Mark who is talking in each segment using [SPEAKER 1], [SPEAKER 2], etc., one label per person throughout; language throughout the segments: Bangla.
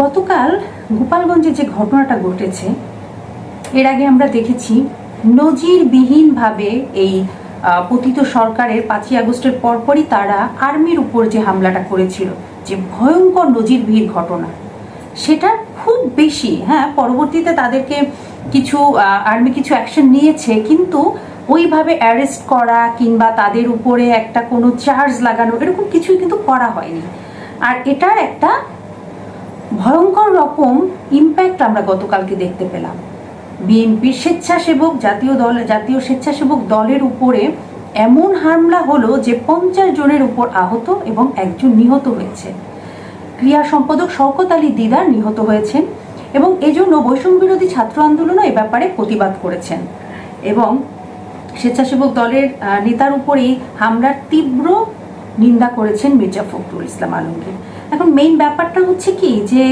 [SPEAKER 1] গতকাল গোপালগঞ্জে যে ঘটনাটা ঘটেছে, এর আগে আমরা দেখেছি নজিরবিহীনভাবে এই পতিত সরকারের পাঁচই আগস্টের পরপরই তারা আর্মির উপর যে হামলাটা করেছিল, যে ভয়ঙ্কর নজিরবিহীন ঘটনা, সেটা খুব বেশি হ্যাঁ পরবর্তীতে তাদেরকে কিছু আর্মি কিছু অ্যাকশন নিয়েছে, কিন্তু ওইভাবে অ্যারেস্ট করা কিংবা তাদের উপরে একটা কোনো চার্জ লাগানো, এরকম কিছুই কিন্তু করা হয়নি। আর এটার একটা ভয়ঙ্কর রকম ইম্প্যাক্ট আমরা গতকালকে দেখতে পেলাম। বিএনপির স্বেচ্ছাসেবক জাতীয় দল, জাতীয় স্বেচ্ছাসেবক দলের উপরে এমন হামলা হলো যে পঞ্চাশ জনের উপর আহত এবং একজন নিহত হয়েছে। ক্রিয়া সম্পাদক শওকত আলী দিদার নিহত হয়েছেন এবং এজন্য বৈষম্য বিরোধী ছাত্র আন্দোলনও এ ব্যাপারে প্রতিবাদ করেছেন। এবং স্বেচ্ছাসেবক দলের নেতার উপরেই হামলার তীব্র নিন্দা করেছেন মির্জা ফখরুল ইসলাম আলমগীর। এখন মেইন ব্যাপারটা হচ্ছে কি যে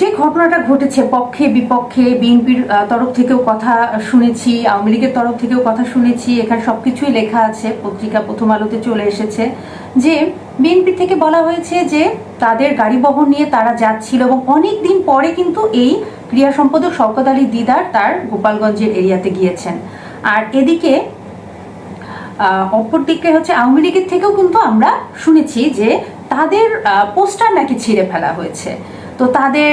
[SPEAKER 1] যে ঘটনাটা ঘটেছে পক্ষে, বিপক্ষে, বিএনপির তরফ থেকেও কথা শুনেছি, আওয়ামী লীগের তরফ থেকেও কথা শুনেছি, এখানে সবকিছুই লেখা আছে, পত্রিকা প্রথম আলোতে চলে এসেছে যে, বিএনপি থেকে বলা হয়েছে যে, তাদের গাড়ি বহন নিয়ে তারা যাচ্ছিল এবং অনেক দিন পরে কিন্তু এই ক্রিয়া সম্পাদক শওকত আলী দিদার তার গোপালগঞ্জের এরিয়াতে গিয়েছেন। আর এদিকে অপরদিকে হচ্ছে আওয়ামী লীগের থেকেও কিন্তু আমরা শুনেছি যে তাদের পোস্টার নাকি ছিঁড়ে ফেলা হয়েছে। তো তাদের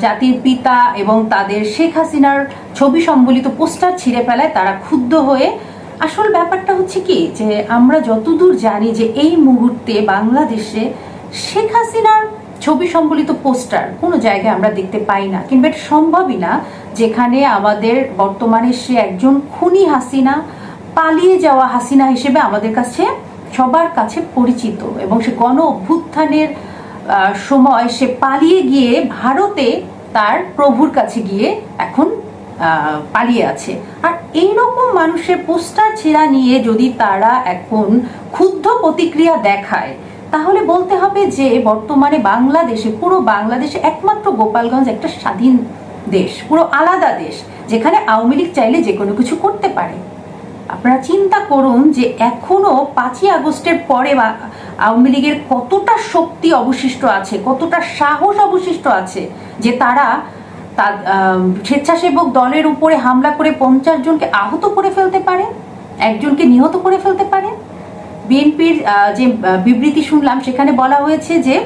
[SPEAKER 1] জাতির পিতা এবং তাদের শেখ হাসিনার ছবি সম্বলিত পোস্টার ছিঁড়ে ফেলায় তারা ক্ষুব্ধ হয়ে আসল ব্যাপারটা হচ্ছে কি যে আমরা যতদূর জানি যে এই মুহূর্তে বাংলাদেশে শেখ হাসিনার ছবি সম্বলিত পোস্টার কোনো জায়গায় আমরা দেখতে পাই না, কিংবা এটা সম্ভবই না যেখানে আমাদের বর্তমানে সে একজন খুনি হাসিনা পালিয়ে যাওয়া হাসিনা হিসেবে আমাদের কাছে সবার কাছে পরিচিত এবং সে গণ অভ্যুত্থানের সময় সে পালিয়ে গিয়ে ভারতে তার প্রভুর কাছে গিয়ে এখন পালিয়ে আছে। আর এইরকম মানুষের পোস্টার ছেঁড়া নিয়ে যদি তারা এখন ক্ষুব্ধ প্রতিক্রিয়া দেখায়, তাহলে বলতে হবে যে বর্তমানে বাংলাদেশে, পুরো বাংলাদেশে একমাত্র গোপালগঞ্জ একটা স্বাধীন দেশ, পুরো আলাদা দেশ, যেখানে আওয়ামী লীগ চাইলে যে কোনো কিছু করতে পারে। আপনারা চিন্তা করুন যে এখনও পাঁচই আগস্টের পরে আওয়ামী লীগের কতটা শক্তি অবশিষ্ট আছে কতটা সাহস অবশিষ্ট আছে যে তারা আম, স্বেচ্ছাসেবক দলের উপরে হামলা করে পঞ্চাশ জনকে আহত করে ফেলতে পারে একজনকে নিহত করে ফেলতে পারে? বিএনপির যে বিবৃতি শুনলাম সেখানে বলা হয়েছে যে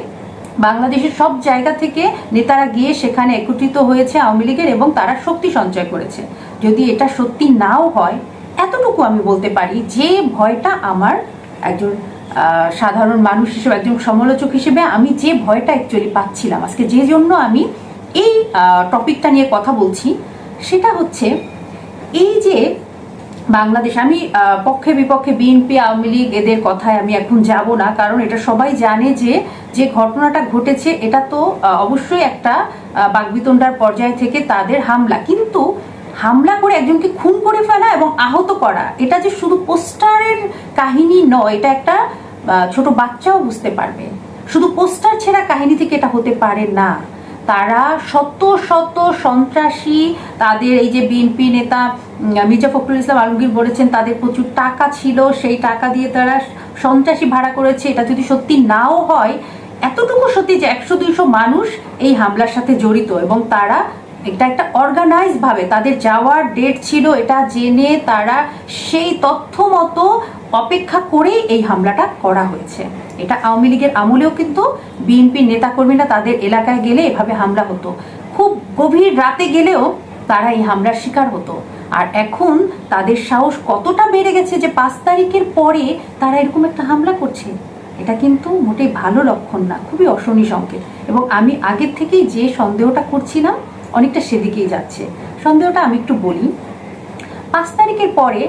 [SPEAKER 1] বাংলাদেশের সব জায়গা থেকে নেতারা গিয়ে সেখানে একত্রিত হয়েছে আওয়ামী লীগের এবং তারা শক্তি সঞ্চয় করেছে। যদি এটা সত্যি নাও হয় এতটুকু আমি বলতে পারি যে ভয়টা আমার একজন সাধারণ মানুষ হিসেবে একজন সমালোচক হিসেবে আমি যে ভয়টা অ্যাকচুয়ালি পাচ্ছিলাম আজকে যে জন্য আমি এই টপিকটা নিয়ে কথা বলছি সেটা হচ্ছে এই যে বাংলাদেশ আমি পক্ষে বিপক্ষে বিএনপি আওয়ামী লীগ এদের কথায় আমি এখন যাব না কারণ এটা সবাই জানে যে যে ঘটনাটা ঘটেছে এটা তো অবশ্যই একটা আহ, বাকবিতণ্ডার পর্যায় থেকে তাদের হামলা। কিন্তু হামলা করে একজনকে খুন করে ফেলা এবং আহত করা, এটা যে শুধু পোস্টারের কাহিনী নয়, এটা একটা ছোট বাচ্চাও বুঝতে পারবে। শুধু পোস্টার ছেঁড়া কাহিনী থেকে এটা হতে পারে না। তারা শত শত সন্ত্রাসী, তাদের এই যে বিএনপি নেতা মির্জা ফখরুল ইসলাম আলমগীর বলেছেন, তাদের প্রচুর টাকা ছিল, সেই টাকা দিয়ে তারা সন্ত্রাসী ভাড়া করেছে। এটা যদি সত্যি নাও হয়, এতটুকু সত্যি যে একশো, দুইশো মানুষ এই হামলার সাথে জড়িত এবং তারা এটা একটা অর্গানাইজ ভাবে তাদের যাওয়ার ডেট ছিল, এটা জেনে তারা সেই তথ্য মতো অপেক্ষা করেই এই হামলাটা করা হয়েছে। এটা আওয়ামী লীগের আমলেও কিন্তু বিএনপির নেতাকর্মীরা তাদের এলাকায় গেলে এভাবে হামলা হতো। খুব গভীর রাতে গেলেও তারা এই হামলার শিকার হতো। আর এখন তাদের সাহস কতটা বেড়ে গেছে যে পাঁচ তারিখের পরে তারা এরকম একটা হামলা করছে, এটা কিন্তু মোটেই ভালো লক্ষণ না, খুবই অশনি সংকেত। এবং আমি আগের থেকেই যে সন্দেহটা করছিলাম অনেকটা সেদিকেই যাচ্ছে। সন্দেহটা আমি একটু বলি। পাঁচ তারিখের পরে,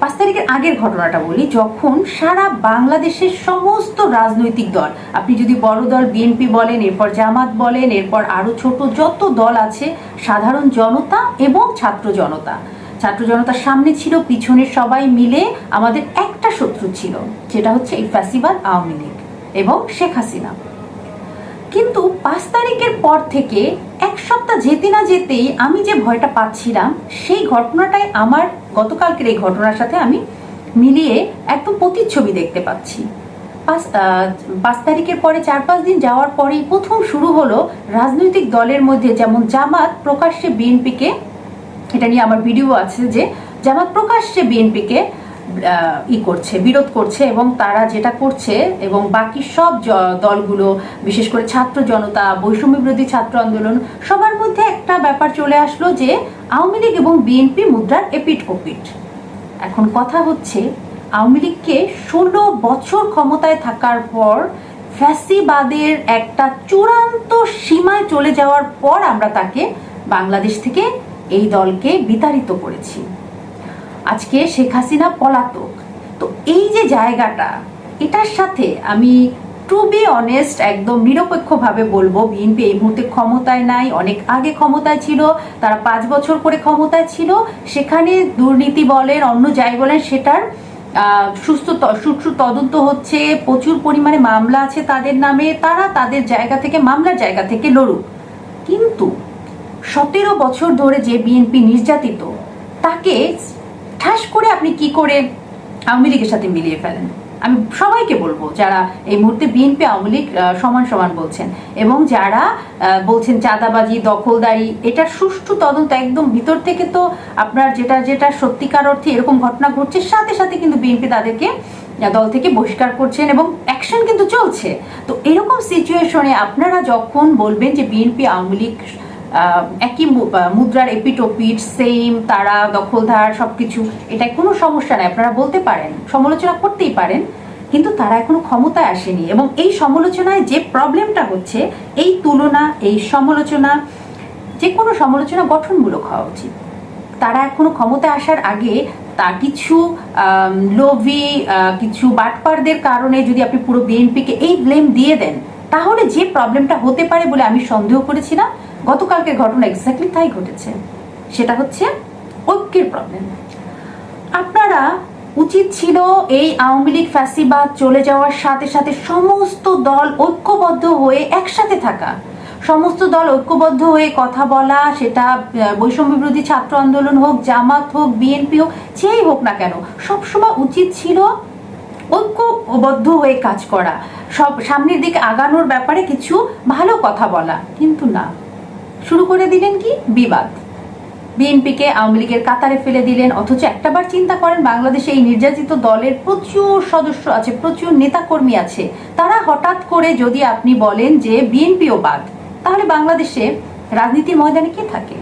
[SPEAKER 1] পাঁচ তারিখের আগের ঘটনাটা বলি, যখন সারা বাংলাদেশের সমস্ত রাজনৈতিক দল, আপনি যদি বড় দল বিএনপি বলেন, এরপর জামাত বলেন, এরপর আরও ছোট যত দল আছে, সাধারণ জনতা এবং ছাত্র জনতা। ছাত্র জনতার সামনে ছিল, পিছনে সবাই মিলে আমাদের একটা শত্রু ছিল যেটা হচ্ছে এই ফ্যাসিবাদ আওয়ামী লীগ এবং শেখ হাসিনা। কিন্তু পাঁচ তারিখের পর থেকে এক সপ্তাহ যেতে না যেতেই আমি যে ভয়টা পাচ্ছিলাম, সেই ঘটনাটাই আমার গতকালকের এই ঘটনার সাথে আমি মিলিয়ে একদম প্রতিচ্ছবি দেখতে পাচ্ছি। পাঁচ পাঁচ তারিখের পরে চার, পাঁচ দিন যাওয়ার পরেই প্রথম শুরু হলো রাজনৈতিক দলের মধ্যে যেমন জামাত প্রকাশ্যে বিএনপিকে, এটা নিয়ে আমার ভিডিও আছে যে জামাত প্রকাশ্যে বিএনপিকে ই করছে, বিরোধ করছে এবং তারা যেটা করছে এবং বাকি সব দলগুলো, বিশেষ করে ছাত্র জনতা, বৈষম্য বিরোধী ছাত্র আন্দোলন, সবার মধ্যে একটা ব্যাপার চলে আসলো যে আওয়ামী লীগ এবং বিএনপি মুদ্রার এপিট ওপিট এখন কথা হচ্ছে, আওয়ামী লীগকে ষোলো বছর ক্ষমতায় থাকার পর ফ্যাসিবাদের একটা চূড়ান্ত সীমায় চলে যাওয়ার পর আমরা তাকে বাংলাদেশ থেকে এই দলকে বিতাড়িত করেছি। আজকে শেখ হাসিনা পলাতক। তো এই যে জায়গাটা, এটার সাথে আমি টু বি অনেস্ট একদম নিরপেক্ষভাবে বলব বিএনপি এই মুহূর্তে ক্ষমতায় নাই, অনেক আগে ক্ষমতায় ছিল, তারা পাঁচ বছর করে ক্ষমতায় ছিল, সেখানে দুর্নীতি বলেন, অন্য যাই বলেন, সেটার সুস্থ সুষ্ঠু তদন্ত হচ্ছে, প্রচুর পরিমাণে মামলা আছে তাদের নামে, তারা তাদের জায়গা থেকে, মামলার জায়গা থেকে লড়ুক। কিন্তু সতেরো বছর ধরে যে বিএনপি নির্যাতিত, তাকে ঠাস করে আপনি কি করে আওয়ামী লীগের সাথে মিলিয়ে ফেলেন? আমি সবাইকে বলব যারা এই মুহূর্তে বিএনপি, আওয়ামী লীগ সমান সমান বলছেন এবং যারা বলছেন চাঁদাবাজি, দখলদারি, এটা সুষ্ঠু তদন্ত একদম ভিতর থেকে তো আপনার যেটা যেটা সত্যিকার অর্থে এরকম ঘটনা ঘটছে, সাথে সাথে কিন্তু বিএনপি তাদেরকে দল থেকে বহিষ্কার করছেন এবং অ্যাকশন কিন্তু চলছে। তো এরকম সিচুয়েশনে আপনারা যখন বলবেন যে বিএনপি, আওয়ামী লীগ একই মুদ্রার এপিটোপিট সেম তারা, দখলদার, সবকিছু। এটা কোনো সমস্যা নাই, আপনারা বলতে পারেন, সমালোচনা করতেই পারেন, কিন্তু তারা এখনও ক্ষমতায় আসেনি। এবং এই সমালোচনায় যে প্রবলেমটা হচ্ছে, এই তুলনা, এই সমালোচনা, যে কোনো সমালোচনা গঠনমূলক হওয়া উচিত। তারা এখনও ক্ষমতায় আসার আগে তা কিছু লোভি কিছু বাটপারদের কারণে যদি আপনি পুরো বিএনপিকে এই ব্লেম দিয়ে দেন, তাহলে যে প্রবলেমটা হতে পারে বলে আমি সন্দেহ করেছিলাম গতকালকের ঘটনা এক্স্যাক্টলি তাই ঘটেছে। সেটা হচ্ছে ঐক্যের প্রবলেম আপনারা উচিত ছিল এই আওয়ামী লীগ ফ্যাসিবাদ চলে যাওয়ার সাথে সাথে সমস্ত দল ঐক্যবদ্ধ হয়ে একসাথে থাকা। সমস্ত দল ঐক্যবদ্ধ হয়ে কথা বলা, সেটা বৈষম্য বিরোধী ছাত্র আন্দোলন হোক, জামাত হোক বিএনপি হোক, যেই হোক না কেন, সবসময় উচিত ছিল ঐক্যবদ্ধ হয়ে কাজ করা। সব সামনের দিকে আগানোর ব্যাপারে কিছু ভালো কথা বলা। কিন্তু না। শুরু করে দিলেন কি? বিবাদ। বিএনপিকে আওয়ামী লীগের কাতারে ফেলে দিলেন, অথচ একটাবার চিন্তা করেন, বাংলাদেশে এই নির্যাতিত দলের প্রচুর সদস্য আছে, প্রচুর নেতাকর্মী আছে। তারা হঠাৎ করে যদি আপনি বলেন যে বিএনপিও বাদ, তাহলে বাংলাদেশে রাজনীতির ময়দানে কে থাকে?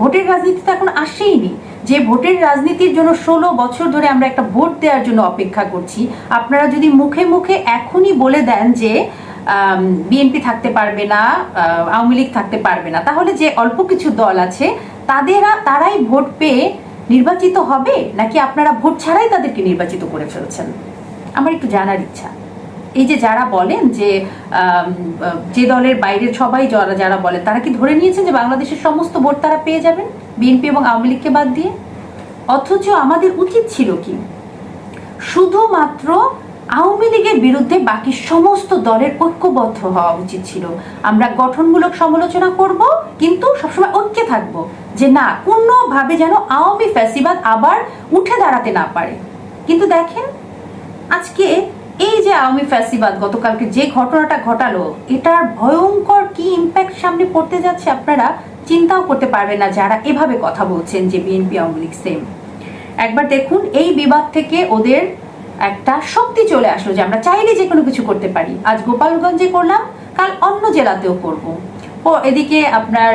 [SPEAKER 1] ভোটের রাজনীতি তো এখন আসেইনি যে ভোটের রাজনীতির জন্য ষোলো বছর ধরে আমরা একটা ভোট দেওয়ার জন্য অপেক্ষা করছি, আপনারা যদি মুখে মুখে এখনই বলে দেন যে বিএনপি থাকতে পারবে না আওয়ামী লীগ থাকতে পারবে না। তাহলে যে অল্প কিছু দল আছে, তাদেরা, তারাই ভোট পেয়ে নির্বাচিত হবে? নাকি আপনারা ভোট ছাড়াই তাদেরকে নির্বাচিত করে ফেলছেন? আমার একটু জানার ইচ্ছা। এই যে যারা বলেন যে যে দলের বাইরে সবাই যারা যারা বলেন, তারা কি ধরে নিয়েছেন যে বাংলাদেশের সমস্ত ভোট তারা পেয়ে যাবেন? বিএনপি এবং আওয়ামী লীগকে বাদ দিয়ে? অথচ আমাদের উচিত ছিল কি? শুধুমাত্র আওয়ামী লীগের বিরুদ্ধে বাকি সমস্ত দলের ঐক্যবদ্ধ হওয়া উচিত ছিল। আমরা গঠনমূলক সমালোচনা করব, কিন্তু সবসময় ঐক্যে থাকব যে না, কোনোভাবে যেন আওয়ামী ফ্যাসিবাদ আবার উঠে দাঁড়াতে না পারে। কিন্তু দেখেন, আজকে এই যে আওয়ামী ফ্যাসিবাদ, গতকালকে যে ঘটনাটা ঘটালো, এটার ভয়ঙ্কর কি ইম্প্যাক্ট সামনে পড়তে যাচ্ছে আপনারা চিন্তাও করতে পারবেন না যারা এভাবে কথা বলছেন যে বিএনপি, আওয়ামী লীগ সেম একবার দেখুন, এই বিবাদ থেকে ওদের একটা শক্তি চলে আসলো যে আমরা চাইলে যে কোনো কিছু করতে পারি। আজ গোপালগঞ্জে করলাম, কাল অন্য জেলাতেও করব। ও, এদিকে আপনার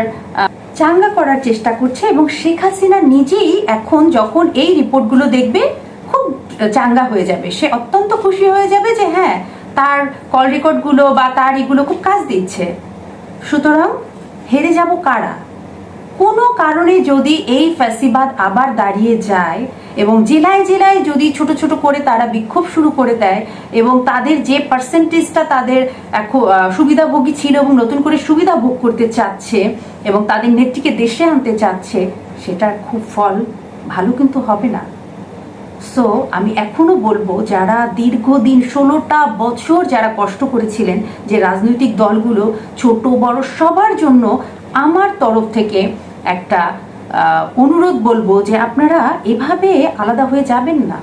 [SPEAKER 1] চাঙ্গা করার চেষ্টা করছে এবং শেখ হাসিনা নিজেই এখন যখন এই রিপোর্টগুলো দেখবে, খুব চাঙ্গা হয়ে যাবে। সে অত্যন্ত খুশি হয়ে যাবে যে হ্যাঁ তার কল রেকর্ডগুলো বা তার এগুলো খুব কাজ দিচ্ছে। সুতরাং হেরে যাব কারা? কোনো কারণে যদি এই ফ্যাসিবাদ আবার দাঁড়িয়ে যায় এবং জেলায় জেলায় যদি ছোট ছোট করে তারা বিক্ষোভ শুরু করে দেয় এবং তাদের যে পার্সেন্টেজটা তাদের এখন সুবিধাভোগী ছিল এবং নতুন করে সুবিধা ভোগ করতে চাচ্ছে এবং তাদের নেত্রীকে দেশে আনতে চাচ্ছে, সেটার খুব ফল ভালো কিন্তু হবে না। সো আমি এখনও বলব, যারা দীর্ঘদিন ষোলোটা বছর যারা কষ্ট করেছিলেন যে রাজনৈতিক দলগুলো ছোট বড় সবার জন্য আমার তরফ থেকে একটা অনুরোধ বলব যে আপনারা এভাবে আলাদা হয়ে যাবেন না।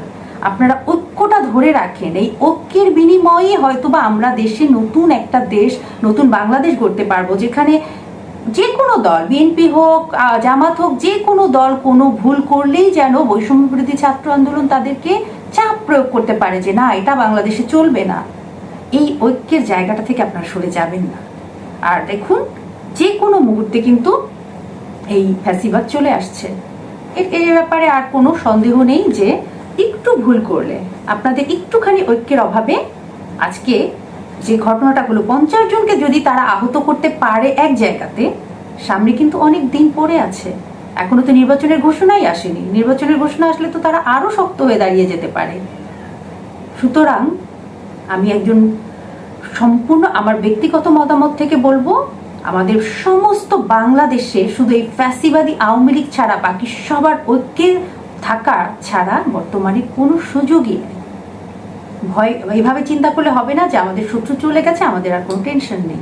[SPEAKER 1] আপনারা ঐক্যটা ধরে রাখেন। এই ঐক্যের বিনিময়ে হয়তোবা আমরা দেশে নতুন একটা দেশ, নতুন বাংলাদেশ গড়তে পারব, যেখানে যে কোনো দল, বিএনপি হোক জামাত হোক যে কোনো দল কোনো ভুল করলেই যেন বৈষম্য বিরোধী ছাত্র আন্দোলন তাদেরকে চাপ প্রয়োগ করতে পারে যে, না, এটা বাংলাদেশে চলবে না। এই ঐক্যের জায়গাটা থেকে আপনারা সরে যাবেন না। আর দেখুন যে কোনো মুহূর্তে কিন্তু এই ফ্যাসিবাদ চলে আসছে। এর ব্যাপারে আর কোনো সন্দেহ নেই যে একটু ভুল করলে আপনাদের একটুখানি ঐক্যের অভাবে আজকে যে ঘটনাটা পঞ্চাশ জনকে যদি তারা আহত করতে পারে এক জায়গাতে, সামনে কিন্তু অনেক দিন পড়ে আছে। এখনও তো নির্বাচনের ঘোষণাই আসেনি। নির্বাচনের ঘোষণা আসলে তো তারা আরও শক্ত হয়ে দাঁড়িয়ে যেতে পারে। সুতরাং আমি একজন সম্পূর্ণ আমার ব্যক্তিগত মতামত থেকে বলব আমাদের সমস্ত বাংলাদেশে শুধু এই ফ্যাসিবাদী আওয়ামী লীগ ছাড়া বাকি সবার ঐক্যে থাকা ছাড়া বর্তমানে কোনো সুযোগই নেই। ভয়, এইভাবে চিন্তা করলে হবে না যে আমাদের শত্রু চলে গেছে, আমাদের আর কোনো টেনশন নেই।